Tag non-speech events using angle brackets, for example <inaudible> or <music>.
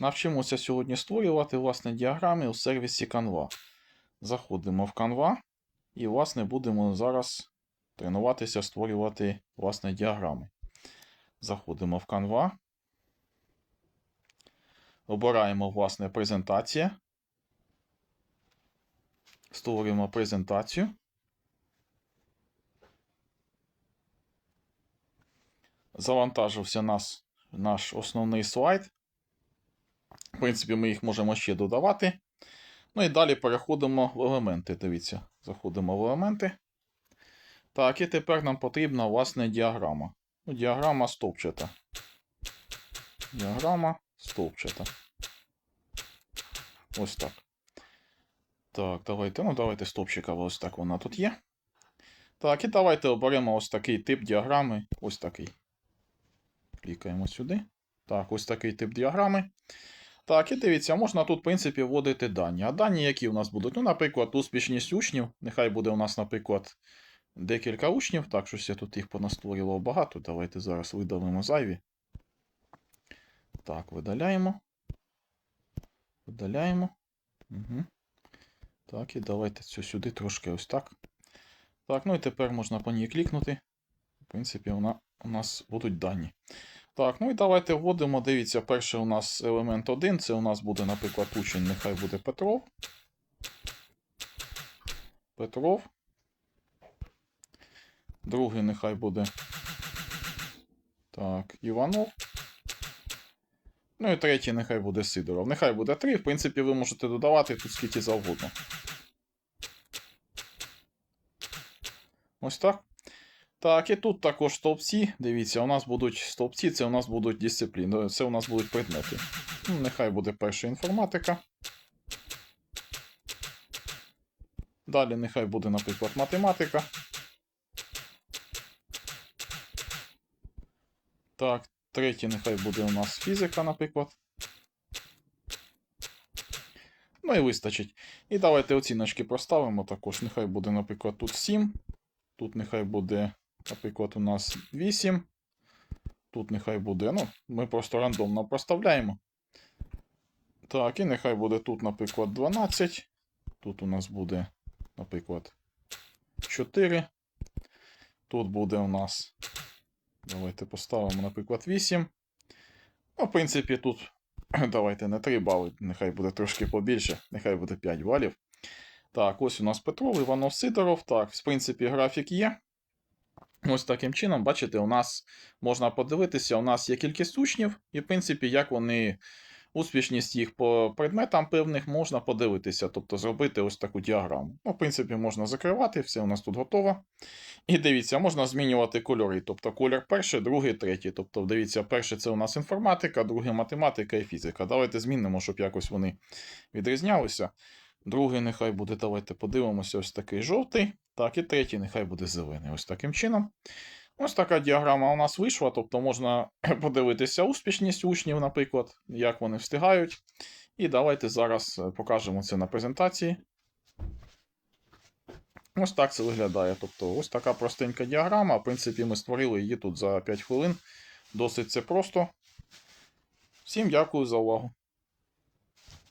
Навчимося сьогодні створювати власне діаграми у сервісі Canva. Заходимо в Canva і, власне, будемо зараз тренуватися створювати власне діаграми. Заходимо в Canva. Обираємо власне презентація. Створюємо презентацію. Завантажився нас, наш основний слайд. В принципі, ми їх можемо ще додавати. Ну і далі переходимо в елементи. Дивіться, заходимо в елементи. Так, і тепер нам потрібна власне діаграма. Ну, діаграма стовпчата. Діаграма стовпчата. Ось так. Так, давайте. Ну, давайте стовпчика, ось так вона тут є. Так, і давайте оберемо ось такий тип діаграми. Ось такий. Клікаємо сюди. Так, ось такий тип діаграми. Так, і дивіться, можна тут, в принципі, вводити дані. А дані, які у нас будуть? Ну, наприклад, успішність учнів. Нехай буде у нас, наприклад, декілька учнів. Так, щось я тут їх понастворював багато. Давайте зараз видалимо зайві. Так, видаляємо. Видаляємо. Угу. Так, і давайте цю сюди трошки ось так. Так, ну і тепер можна по ній клікнути. В принципі, вона, у нас будуть дані. Так, ну і давайте вводимо. Дивіться, перший у нас елемент 1. Це у нас буде, наприклад, учень, нехай буде Петров. Петров. Другий нехай буде. Так, Іванов. Ну і третій нехай буде Сидоров. Нехай буде 3. В принципі, ви можете додавати тут скільки завгодно. Ось так. Так, і тут також стовпці. Дивіться, у нас будуть стовпці, це у нас будуть дисципліни. Це у нас будуть предмети. Ну, нехай буде перша інформатика. Далі нехай буде, наприклад, математика. Так, третій нехай буде у нас фізика, наприклад. Ну і вистачить. І давайте оціночки проставимо також. Нехай буде, наприклад, тут 7. Тут нехай буде, наприклад, у нас 8. Тут нехай буде, ну, ми просто рандомно проставляємо. Так, і нехай буде тут, наприклад, 12. Тут у нас буде, наприклад, 4. Тут буде у нас. Давайте поставимо, наприклад, 8. Ну, в принципі, тут <clears throat> давайте не 3 бали, нехай буде трошки побільше, нехай буде 5 балів. Так, ось у нас Петров, Іванов Сидоров. Так, в принципі, графік є. Ось таким чином, бачите, у нас можна подивитися, у нас є кількість учнів, і, в принципі, як вони, успішність їх по предметам певних можна подивитися, тобто зробити ось таку діаграму. Ну, в принципі, можна закривати, все у нас тут готово. І дивіться, можна змінювати кольори. Тобто колір перший, другий, третій. Тобто, дивіться, перше це у нас інформатика, друге математика і фізика. Давайте змінимо, щоб якось вони відрізнялися. Другий нехай буде, давайте подивимося, ось такий жовтий. Так, і третій нехай буде зелений. Ось таким чином. Ось така діаграма у нас вийшла. Тобто можна <clears throat> подивитися успішність учнів, наприклад, як вони встигають. І давайте зараз е, покажемо це на презентації. Ось так це виглядає. Тобто, ось така простенька діаграма. В принципі, ми створили її тут за 5 хвилин. Досить це просто. Всім дякую за увагу.